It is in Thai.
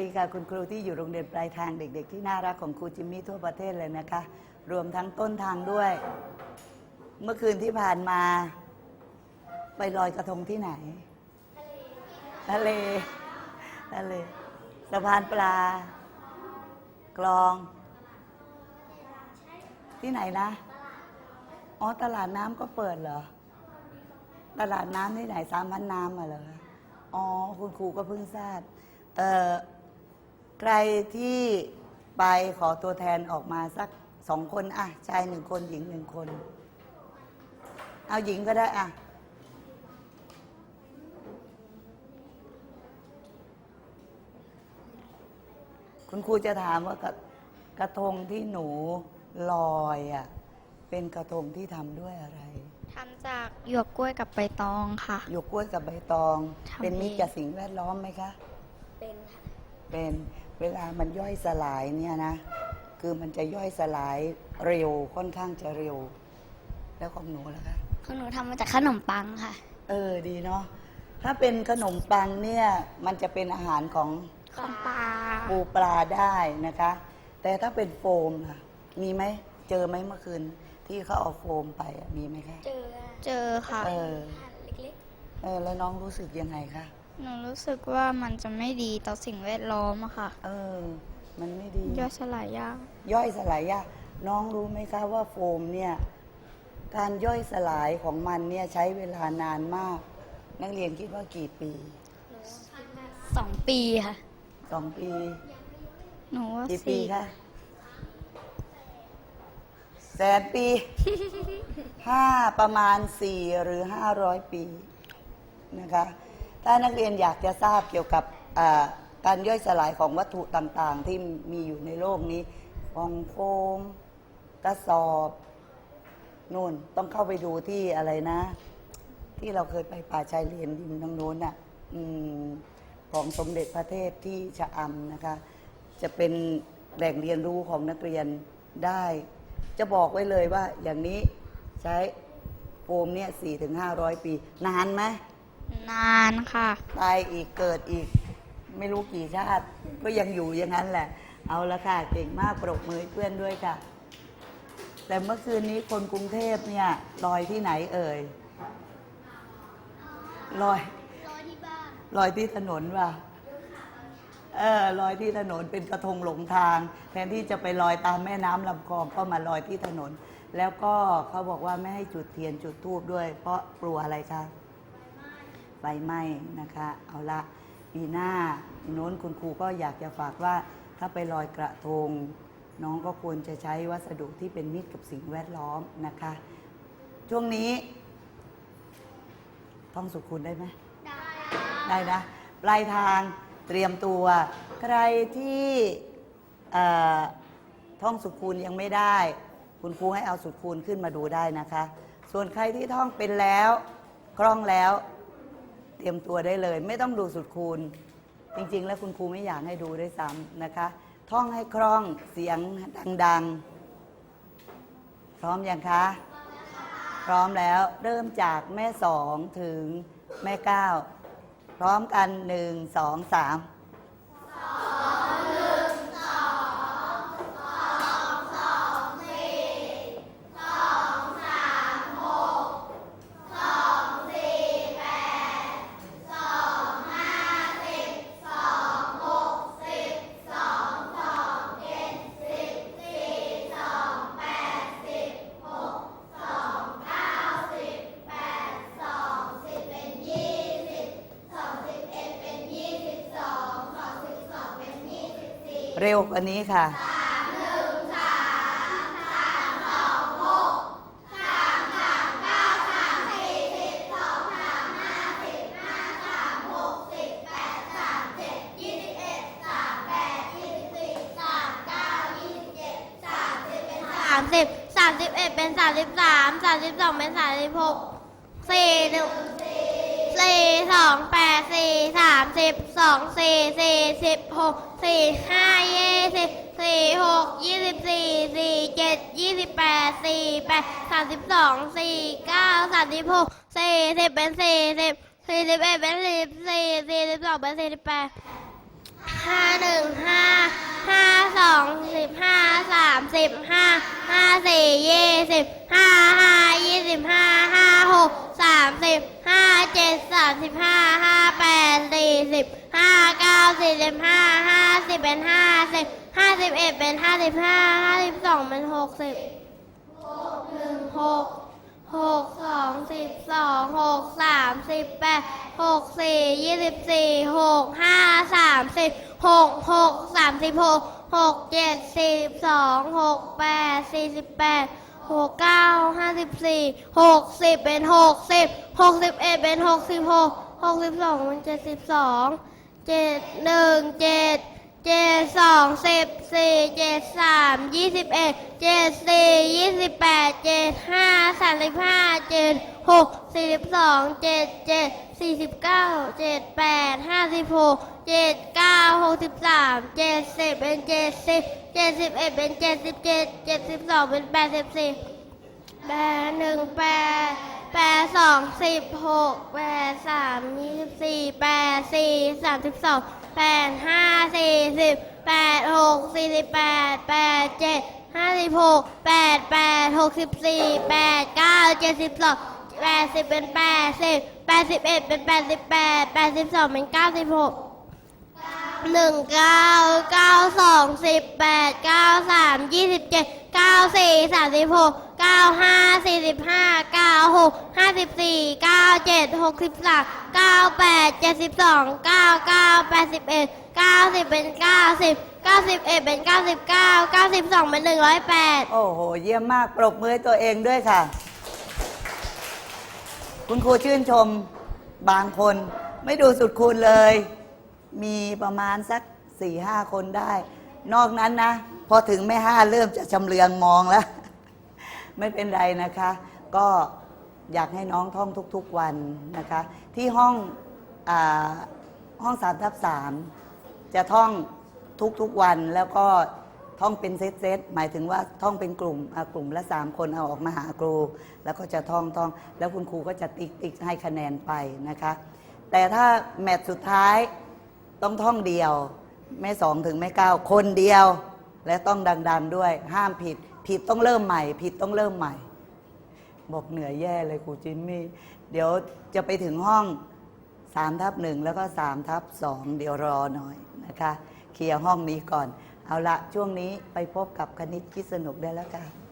ดีค่ะคุณครูที่อยู่โรงเรียนปลายทางเด็ก ๆ ที่น่ารักของครูจิมมี่ทั่วประเทศเลยนะคะ รวมทั้งต้นทางด้วย เมื่อคืนที่ผ่านมา ไปลอยกระทงที่ไหน ทะเลทะเลสะพานปลา กลอง ที่ไหนนะ อ๋อตลาดน้ำก็เปิดเหรอ ตลาดน้ำที่ไหนสามพันน้ำมาเหรออ๋อคุณครูก็เพิ่งทราบเอ่อ ใครที่ไปขอตัวแทนออกมาสักสองคนอะชายหนึ่งคนหญิงหนึ่งคน เอาหญิงก็ได้อะคุณครูจะถามว่ากระกระทงที่หนูลอยอะเป็นกระทงที่ทำด้วยอะไรทำจากหยวกกล้วยกับใบตองค่ะ หยวกกล้วยกับใบตอง ทำเป็นมิตรเอง กับสิ่งแวดล้อมไหมคะ เป็นค่ะ เป็น เวลามันย่อยสลายเนี่ยนะ คือมันจะย่อยสลายเร็วค่อนข้างจะเร็ว แล้วของหนูล่ะคะของหนูทำมาจากขนมปังค่ะ เออดีเนาะถ้าเป็นขนมปังเนี่ยมันจะเป็นอาหารของของปลาปูปลาได้นะคะ แต่ถ้าเป็นโฟมล่ะมีไหมเจอไหมเมื่อคืน ที่เขาเอาโฟมไปอะมีไหมคะเจอเจอค่ะเออเล็กเออแล้วน้องรู้สึกยังไงคะๆ หนูรู้สึกว่ามันจะไม่ดีต่อสิ่งแวดล้อมอะค่ะ เออ มันไม่ดี ย่อยสลายยากย่อยสลายยากน้องรู้ไหมคะว่าโฟมเนี่ย การย่อยสลายของมันเนี่ยใช้เวลานานมาก นักเรียนคิดว่ากี่ปีสองปีค่ะ สองปีหนูว่ากี่ปีสี่คะแสนปี ห้าประมาณสี่หรือห้าร้อยปีนะคะ ถ้านักเรียนอยากจะทราบเกี่ยวกับการย่อยสลายของวัตถุต่างๆ ที่มีอยู่ในโลกนี้ฟองโฟมกระสอบนู่นต้องเข้าไปดูที่อะไรนะ ที่เราเคยไปป่าชายเลนริมทางโน้นน่ะของสมเด็จพระเทพที่ชะอำนะคะ จะเป็นแหล่งเรียนรู้ของนักเรียนได้ จะบอกไว้เลยว่าอย่างนี้ใช้โฟมเนี่ยสี่ถึงห้าร้อยปี นานไหม นานค่ะ ตายอีกเกิดอีก ไม่รู้กี่ชาติ ก็ยังอยู่อย่างนั้นแหละ เอาละค่ะ เก่งมากปรบมือให้เพื่อนด้วยค่ะ แต่เมื่อคืนนี้คนกรุงเทพเนี่ยลอยที่ไหนเอ่ยลอยลอยที่ถนนว่ะเออลอยที่ถนนเป็นกระทงหลงทาง แทนที่จะไปลอยตามแม่น้ำลำคลองก็มาลอยที่ถนน แล้วก็เขาบอกว่าไม่ให้จุดเทียนจุดธูปด้วย เพราะกลัวอะไรคะไฟไหม้นะคะ เอาละปีหน้าโน้นคุณครูก็อยากจะฝากว่าถ้าไปลอยกระทง น้องก็ควรจะใช้วัสดุที่เป็นมิตรกับสิ่งแวดล้อมนะคะ ช่วงนี้ ท่องสุขุนได้ไหมได้ได้นะปลายทางเตรียมตัว ใครที่ท่องสุขคูณยังไม่ได้ คุณครูให้เอาสุขคูณขึ้นมาดูได้นะคะ ส่วนใครที่ท่องเป็นแล้ว คล่องแล้ว เตรียมตัวได้เลย ไม่ต้องดูสุดคูณ จริงๆ แล้วคุณครูไม่อยากให้ดูด้วยซ้ำนะคะ ท่องให้คล่องเสียงดังๆ พร้อมยังคะ พร้อมแล้วเริ่มจากแม่สองถึงแม่เก้าพร้อมกันหนึ่งสองสาม เร็วกว่านี้ค่ะสามสิบสามสิบเอ็ดเป็นสามสิบสามสามสิบสองเป็นสามสิบหกสี่หนึ่ง สี่สองแปดสี่สามสิบสองสี่สี่สิบหกสี่ห้ายี่สิบสี่หกยี่สิบสี่สี่เจ็ดยี่สิบแปดสี่แปดสามสิบสองสี่เก้าสามสิบหกสี่สิบเป็นสี่สิบสี่สิบเอ็ดเป็นสี่สิบสี่สี่สิบสองเป็นสี่สิบแปดห้าหนึ่งห้าห้าสองสิบห้าสามสิบห้าห้าสี่ยี่สิบห้าห้ายี่สิบห้าห้าหกสามสิบามสิบห้าห้าแปดสี่สิบห้าเก้าสี่สิบห้าห้าสิบเป็นห้าสิบห้าสิบเอ็ดเป็นห้าสิบห้าห้าสิบสองเป็นหกสิบหกหนึ่งหกหกสองสิบสองหกสามสิบแปดหกสี่ยี่สิบสี่หกห้าสามสิบหกหกสามสิบหกหกเจ็ดสี่สิบสองหกแปดสี่สิบแปด หกเก้าห้าสิบสี่หกสิบเป็นหกสิบหกสิบเอ็ดเป็นหกสิบหกหกสิบสองเป็นเจ็ดสิบสองเจ็ดหนึ่งเจ็ดเจ็ดสองสิบสี่เจ็ดสามยี่สิบเอ็ดเจ็ดสี่ยี่สิบแปดเจ็ดห้าสามสิบห้าเจ็ดหก สี่สิบสองเจ็ดเจ็ดสี่สิบเก้าเจ็ดแปดห้าสิบหกเจ็ดเก้าหกสิบสามเจ็ดสิบเป็นเจ็ดสิบเจ็ดสิบเอ็ดเป็นเจ็ดสิบเจ็ดเจ็ดสิบสองเป็นแปดสิบสี่แปดหนึ่งแปดแปดสองสิบหกแปดสามยี่สิบสี่แปดสี่สามสิบสองแปดห้าสี่สิบแปดหกสี่สิบแปดแปดเจ็ดห้าสิบหกแปดแปดหกสิบสี่แปดเก้าเจ็ดสิบสอง แปดสิบเป็นแปดสิบแปดสิบเอ็ดเป็นแปดสิบแปดแปดสิบสองเป็นเก้าสิบหกหนึ่งเก้าเก้าสองสิบแปดเก้าสามยี่สิบเจ็ดเก้าสี่สามสิบหกเก้าห้าสี่สิบห้าเก้าหกห้าสิบสี่เก้าเจ็ดหกสิบสามเก้าแปดเจ็ดสิบสองเก้าเก้าแปดสิบเอ็ดเก้าสิบเป็นเก้าสิบเก้าสิบเอ็ดเป็นเก้าสิบเก้าเก้าสิบสองเป็นหนึ่งร้อยแปดโอ้โห เยี่ยมมาก ปรบมือให้ตัวเองด้วยค่ะ คุณครูชื่นชมบางคน ไม่ดูสุดคูณเลย มีประมาณสักสี่ห้าคนได้ นอกนั้นนะ พอถึงไม่ห้าเริ่มจะชำเลืองมองแล้ว ไม่เป็นไรนะคะ ก็อยากให้น้องท่องทุกๆวันนะคะ ที่ห้องอห้องสามทับสามจะท่องทุกๆวันแล้วก็ ท่องเป็นเซตๆหมายถึงว่าท่องเป็นกลุ่มอะกลุ่มละสามคนเอาออกมาหาครู แล้วก็จะท่องท่อง แล้วคุณครูก็จะติ๊กติ๊กให้คะแนนไปนะคะ แต่ถ้าแมตช์สุดท้ายต้องท่องเดียว ไม่สองถึงไม่เก้าคนเดียว และต้องดัง ๆด้วยห้ามผิด ผิดต้องเริ่มใหม่ ผิดต้องเริ่มใหม่ บอกเหนื่อยแย่เลยครูจิมมี่เดี๋ยวจะไปถึงห้อง3ทับหนึ่งแล้วก็3ทับสองเดี๋ยวรอหน่อยนะคะ เคลียร์ห้องนี้ก่อน เอาละช่วงนี้ไปพบกับคณิตคิดสนุกได้แล้วค่ะ